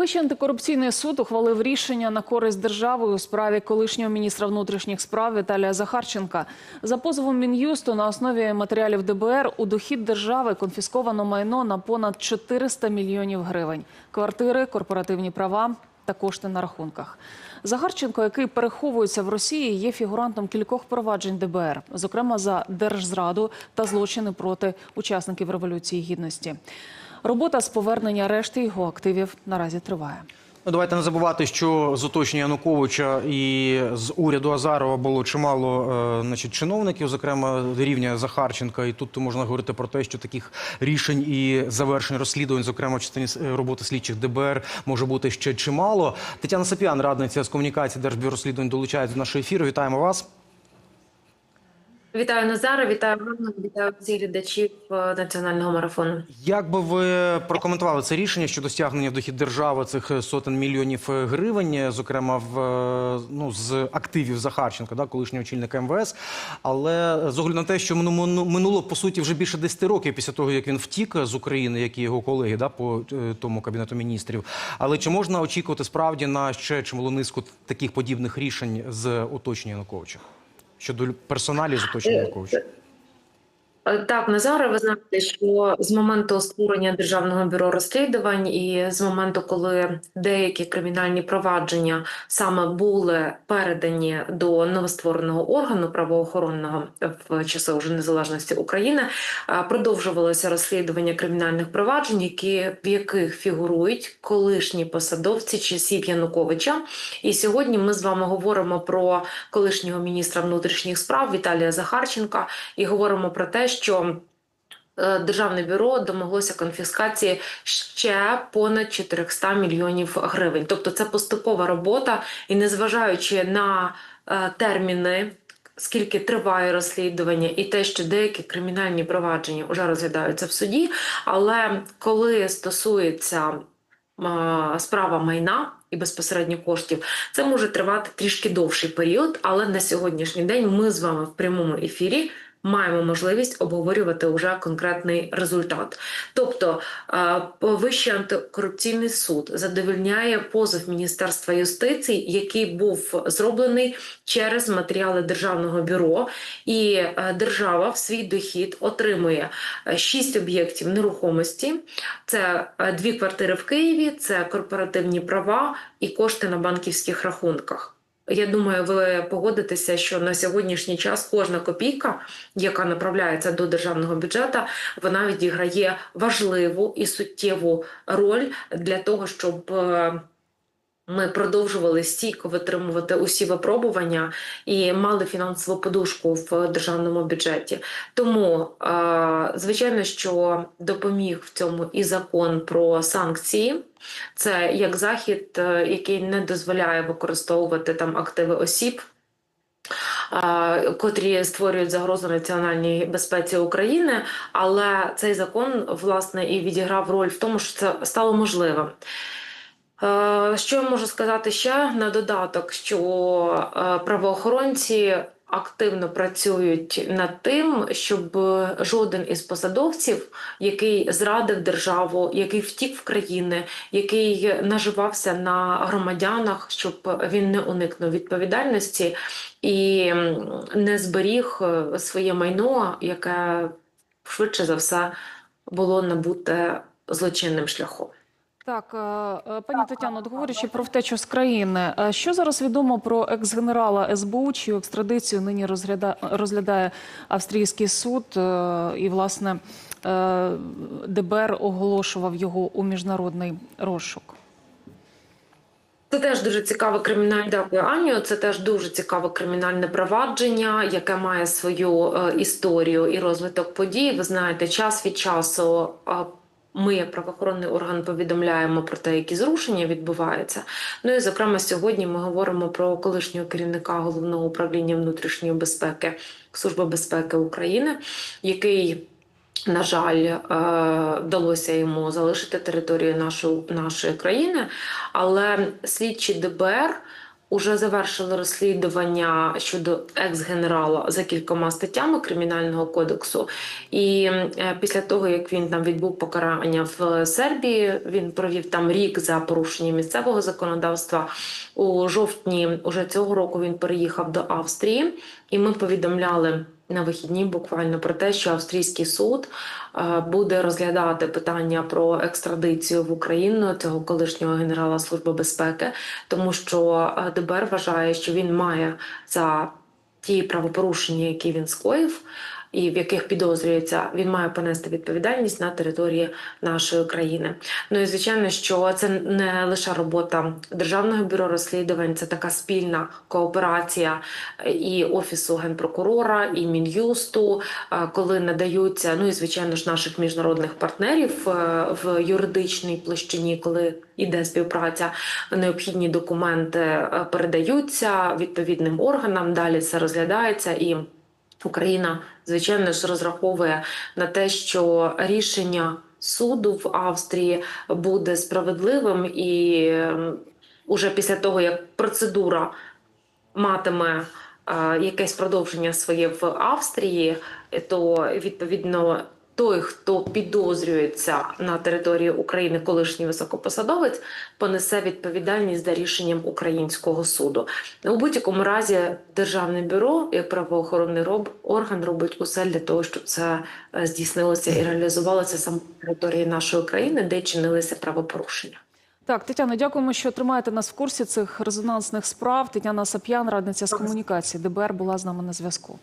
Вищий антикорупційний суд ухвалив рішення на користь держави у справі колишнього міністра внутрішніх справ Віталія Захарченка. За позовом мін'юсту на основі матеріалів ДБР у дохід держави конфісковано майно на понад 400 мільйонів гривень, квартири, корпоративні права та кошти на рахунках. Захарченко, який переховується в Росії, є фігурантом кількох проваджень ДБР, зокрема за держзраду та злочини проти учасників революції гідності. Робота з повернення решти його активів наразі триває. Ну, давайте не забувати, що з оточення Януковича і з уряду Азарова було чимало е, значить, чиновників, зокрема рівня Захарченка. І тут можна говорити про те, що таких рішень і завершень розслідувань, зокрема в частині е, роботи слідчих ДБР, може бути ще чимало. Тетяна Сапіан, радниця з комунікації Держбюро розслідувань, долучається до нашого ефіру. Вітаємо вас. Вітаю Назара, вітаю Ганну, вітаю всіх глядачів е, національного марафону. Як би ви прокоментували це рішення щодо стягнення в дохід держави цих сотень мільйонів гривень, зокрема в е, ну з активів Захарченка, да, колишнього очільника МВС. Але з огляду на те, що мину- мину- минуло по суті вже більше 10 років після того, як він втік з України, як і його колеги, да, по е, тому кабінету міністрів. Але чи можна очікувати справді на ще чималу низку таких подібних рішень з оточення Януковича щодо персоналі з оточення Януковича? Е, Так, Назара, ви знаєте, що з моменту створення Державного бюро розслідувань і з моменту, коли деякі кримінальні провадження саме були передані до новоствореного органу правоохоронного в часи уже незалежності України, е, продовжувалося розслідування кримінальних проваджень, які в яких фігурують колишні посадовці часів Януковича. І сьогодні ми з вами говоримо про колишнього міністра внутрішніх справ Віталія Захарченка і говоримо про те, що е, Державне бюро домоглося конфіскації ще понад 400 мільйонів гривень. Тобто це поступова робота, і незважаючи на е, терміни. Скільки триває розслідування, і те, що деякі кримінальні провадження вже розглядаються в суді, але коли стосується справа майна і безпосередньо коштів, це може тривати трішки довший період. Але на сьогоднішній день ми з вами в прямому ефірі маємо можливість обговорювати вже конкретний результат. Тобто е, Вищий антикорупційний суд задовольняє позов Міністерства юстиції, який був зроблений через матеріали державного бюро, і е, держава в свій дохід отримує е, шість об'єктів нерухомості. Це дві квартири в Києві, це корпоративні права і кошти на банківських рахунках. Я думаю, ви погодитеся, що на сьогоднішній час кожна копійка, яка направляється до державного бюджету, вона відіграє важливу і суттєву роль для того, щоб е, ми продовжували стійко витримувати усі випробування і мали фінансову подушку в державному бюджеті. Тому, е, звичайно, що допоміг в цьому і закон про санкції. Це як захід, е, який не дозволяє використовувати там активи осіб. Котрі створюють загрозу національній безпеці України, але цей закон власне і відіграв роль в тому, що це стало можливим. Е, Що я можу сказати ще на додаток, що е, правоохоронці активно працюють над тим, щоб жоден із посадовців, який зрадив державу, який втік в країни, який наживався на громадянах, щоб він не уникнув відповідальності і не зберіг е, своє майно, яке швидше за все було набуте злочинним шляхом. Так, е, е, пані Тетяно, от говорячи про втечу з країни, е, що зараз відомо про екс-генерала СБУ, чию екстрадицію нині розгляда- розглядає австрійський суд, і власне ДБР оголошував його у міжнародний розшук. Це теж дуже цікаве кримінальне дякую, Аню. Це теж дуже цікаве кримінальне провадження, яке має свою історію і розвиток подій. Ви знаєте, час від часу. Ми, як правоохоронний орган, повідомляємо про те, які зрушення відбуваються. Ну і зокрема, сьогодні ми говоримо про колишнього керівника головного управління внутрішньої безпеки Служби безпеки України, який на жаль, е, вдалося йому залишити територію нашої, нашої країни, але слідчі ДБР Уже завершили розслідування щодо екс-генерала за кількома статтями кримінального кодексу. І е, після того, як він там відбув покарання в Сербії, він провів там рік за порушення місцевого законодавства. У жовтні уже цього року він переїхав до Австрії, і ми повідомляли на вихідні буквально про те, що австрійський суд е, буде розглядати питання про екстрадицію в Україну цього колишнього генерала Служби безпеки, тому що е, ДБР вважає, що він має за ті правопорушення, які він скоїв. І в яких підозрюється, він має понести відповідальність на території нашої країни. Ну і звичайно, що це не лише робота державного бюро розслідувань, це така спільна кооперація і офісу генпрокурора, і мін'юсту, е, коли надаються, ну і звичайно ж наших міжнародних партнерів е, в юридичній площині, коли іде співпраця, необхідні документи е, передаються відповідним органам. Далі це розглядається і. Україна, звичайно ж, розраховує на те, що рішення суду в Австрії буде справедливим, і ем, уже після того, як процедура матиме е, якесь продовження своє в Австрії, то відповідно. Той, хто підозрюється на території України, колишній високопосадовець, понесе відповідальність за рішенням українського суду. У будь-якому разі державне бюро як правоохоронний орган робить усе для того, щоб це е, здійснилося і реалізувалося саме на території нашої країни, де чинилися правопорушення. Так, Тетяно, дякуємо, що тримаєте нас в курсі цих резонансних справ. Тетяна Сап'ян, радниця з комунікації ДБР, була з нами на зв'язку.